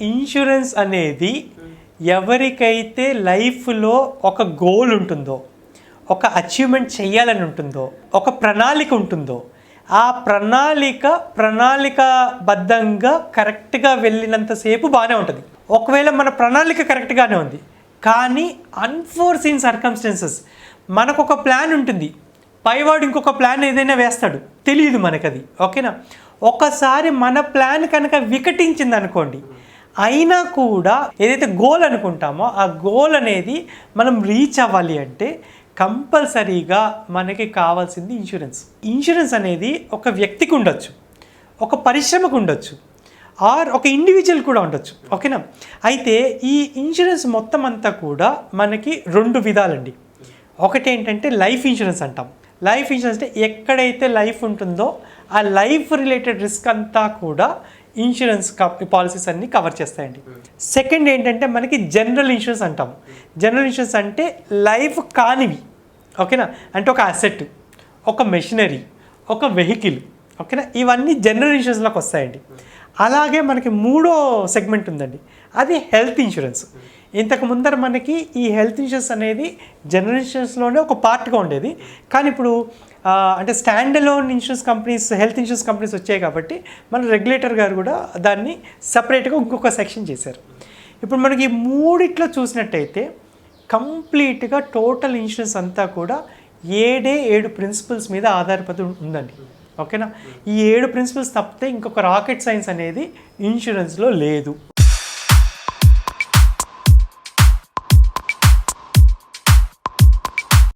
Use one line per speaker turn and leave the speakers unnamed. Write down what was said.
Insurance అనేది ఎవరికైతే లైఫ్లో ఒక గోల్ ఉంటుందో ఒక అచీవ్మెంట్ చేయాలని ఉంటుందో ఒక ప్రణాళిక ఉంటుందో ఆ ప్రణాళిక ప్రణాళికబద్ధంగా కరెక్ట్గా వెళ్ళినంతసేపు బాగానే ఉంటుంది. ఒకవేళ మన ప్రణాళిక కరెక్ట్గానే ఉంది కానీ అన్ఫోర్సీన్ సర్కమ్స్టెన్సెస్ మనకు ఒక ప్లాన్ ఉంటుంది. పైవాడు ఇంకొక ప్లాన్ ఏదైనా వేస్తాడు. తెలియదు మనకది. ఓకేనా? ఒకసారి మన ప్లాన్ కనుక వికటించింది అనుకోండి అయినా కూడా ఏదైతే గోల్ అనుకుంటామో ఆ గోల్ అనేది మనం రీచ్ అవ్వాలి అంటే కంపల్సరీగా మనకి కావాల్సింది ఇన్సూరెన్స్ ఇన్సూరెన్స్ అనేది ఒక వ్యక్తికి ఉండొచ్చు ఒక పరిశ్రమకు ఉండొచ్చు ఆర్ ఒక ఇండివిజువల్ కూడా ఉండొచ్చు. ఓకేనా అయితే ఈ ఇన్సూరెన్స్ మొత్తం అంతా కూడా మనకి రెండు విధాలండి. ఒకటి ఏంటంటే లైఫ్ ఇన్సూరెన్స్ అంటాం. లైఫ్ ఇన్సూరెన్స్ అంటే ఎక్కడైతే లైఫ్ ఉంటుందో ఆ లైఫ్ రిలేటెడ్ రిస్క్ అంతా కూడా ఇన్సూరెన్స్ పాలసీస్ అన్నీ కవర్ చేస్తాయండి. సెకండ్ ఏంటంటే మనకి జనరల్ ఇన్సూరెన్స్ అంటాం. జనరల్ ఇన్సూరెన్స్ అంటే లైఫ్ కానివి ఓకేనా? అంటే ఒక అసెట్ ఒక మెషినరీ ఒక వెహికల్ ఓకేనా? ఇవన్నీ జనరల్ ఇన్సూరెన్స్లోకి వస్తాయండి. అలాగే మనకి మూడో సెగ్మెంట్ ఉందండి. అది హెల్త్ ఇన్సూరెన్స్ ఇంతకు ముందర మనకి ఈ హెల్త్ ఇన్సూరెన్స్ అనేది జనరల్ ఇన్సూరెన్స్లోనే ఒక పార్ట్గా ఉండేది. కానీ ఇప్పుడు అంటే stand alone insurance companies health insurance companies వచ్చాయి కాబట్టి మన రెగ్యులేటర్ గారు కూడా దాన్ని సపరేట్గా ఇంకొక సెక్షన్ చేశారు. ఇప్పుడు మనకి ఈ మూడిట్లో చూసినట్టయితే కంప్లీట్గా టోటల్ ఇన్సూరెన్స్ అంతా కూడా ఏడే ఏడు ప్రిన్సిపల్స్ మీద ఆధారపడి ఉందండి. ఓకేనా? ఈ ఏడు ప్రిన్సిపల్స్ తప్పితే ఇంకొక రాకెట్ సైన్స్ అనేది ఇన్సూరెన్స్లో లేదు.